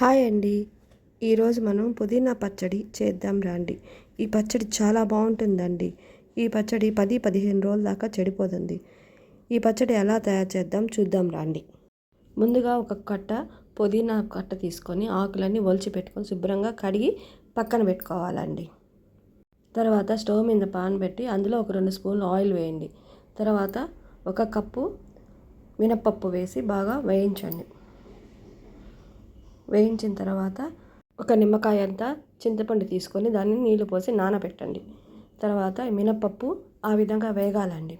Hi అండి. ఈరోజు మనం పుదీనా పచ్చడి చేద్దాం రండి. ఈ పచ్చడి చాలా బాగుంటుందండి. ఈ పచ్చడి పది పదిహేను రోజుల దాకా చెడిపోతుంది. ఈ పచ్చడి ఎలా తయారు చేద్దాం చూద్దాం రండి. ముందుగా ఒక కట్ట పుదీనా కట్ట తీసుకొని ఆకులన్నీ ఒలిచి పెట్టుకొని శుభ్రంగా కడిగి పక్కన పెట్టుకోవాలండి. తర్వాత స్టవ్ మీద పాన్ పెట్టి అందులో ఒక రెండు స్పూన్లు ఆయిల్ వేయండి. తర్వాత ఒక కప్పు మినప్పప్పు వేసి బాగా వేయించండి. వేయించిన తర్వాత ఒక నిమ్మకాయ అంతా చింతపండు తీసుకొని దాన్ని నీళ్ళు పోసి నానబెట్టండి. తర్వాత మినప్పప్పు ఆ విధంగా వేగాలండి.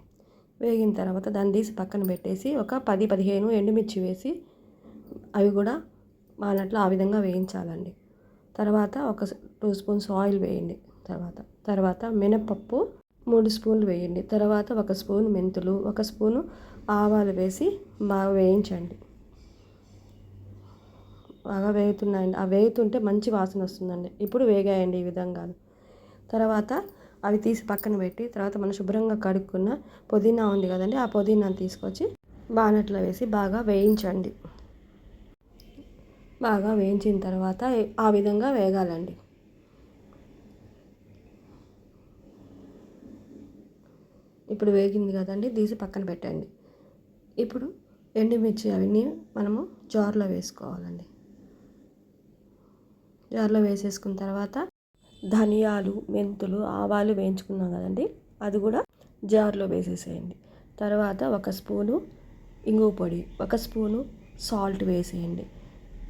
వేగిన తర్వాత దాన్ని తీసి పక్కన పెట్టేసి ఒక పది పదిహేను ఎండుమిర్చి వేసి అవి కూడా మానట్లో ఆ విధంగా వేయించాలండి. తర్వాత ఒక టూ స్పూన్స్ ఆయిల్ వేయండి. తర్వాత తర్వాత మినపప్పు మూడు స్పూన్లు వేయండి. తర్వాత ఒక స్పూన్ మెంతులు ఒక స్పూను ఆవాలు వేసి బాగా వేయించండి. బాగా వేగుతున్నాయండి. ఆ వేగుతుంటే మంచి వాసన వస్తుందండి. ఇప్పుడు వేగాయండి ఈ విధంగా. తర్వాత అవి తీసి పక్కన పెట్టి తర్వాత మనం శుభ్రంగా కడుక్కున్న పుదీనా ఉంది కదండి ఆ పుదీనాను తీసుకొచ్చి బానట్లో వేసి బాగా వేయించండి. బాగా వేయించిన తర్వాత ఆ విధంగా వేగాలండి. ఇప్పుడు వేగింది కదండి తీసి పక్కన పెట్టండి. ఇప్పుడు ఎండుమిర్చి అవన్నీ మనము జార్లో వేసుకోవాలండి. జార్లో వేసేసుకున్న తర్వాత ధనియాలు మెంతులు ఆవాలు వేయించుకున్నాం కదండి. అది కూడా జార్లో వేసేసేయండి. తర్వాత ఒక స్పూను ఇంగు పొడి ఒక స్పూను సాల్ట్ వేసేయండి.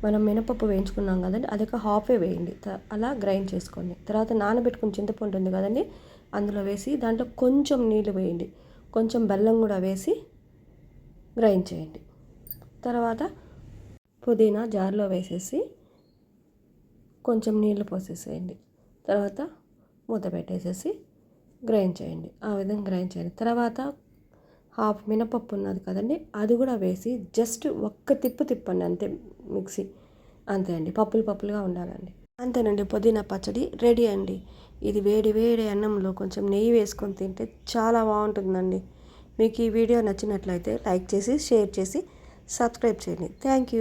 మనం మినపప్పు వేయించుకున్నాం కదండి అది ఒక హాఫే వేయండి. అలా గ్రైండ్ చేసుకోండి. తర్వాత నానబెట్టుకుని చింతపండు ఉంది కదండి అందులో వేసి దాంట్లో కొంచెం నీళ్ళు వేయండి. కొంచెం బెల్లం కూడా వేసి గ్రైండ్ చేయండి. తర్వాత పుదీనా జార్లో వేసేసి కొంచెం నీళ్ళు పోసేసేయండి. తర్వాత మూత పెట్టేసేసి గ్రైండ్ చేయండి. ఆ విధంగా గ్రైండ్ చేయండి. తర్వాత హాఫ్ మినపప్పు ఉన్నది కదండి అది కూడా వేసి జస్ట్ ఒక్క తిప్పు తిప్పండి అంతే మిక్సీ. అంతే అండి పప్పులు పప్పులుగా ఉండాలండి. అంతేనండి పుదీనా పచ్చడి రెడీ అండి. ఇది వేడి వేడి అన్నంలో కొంచెం నెయ్యి వేసుకొని తింటే చాలా బాగుంటుందండి. మీకు ఈ వీడియో నచ్చినట్లయితే లైక్ చేసి షేర్ చేసి సబ్స్క్రైబ్ చేయండి. Thank you.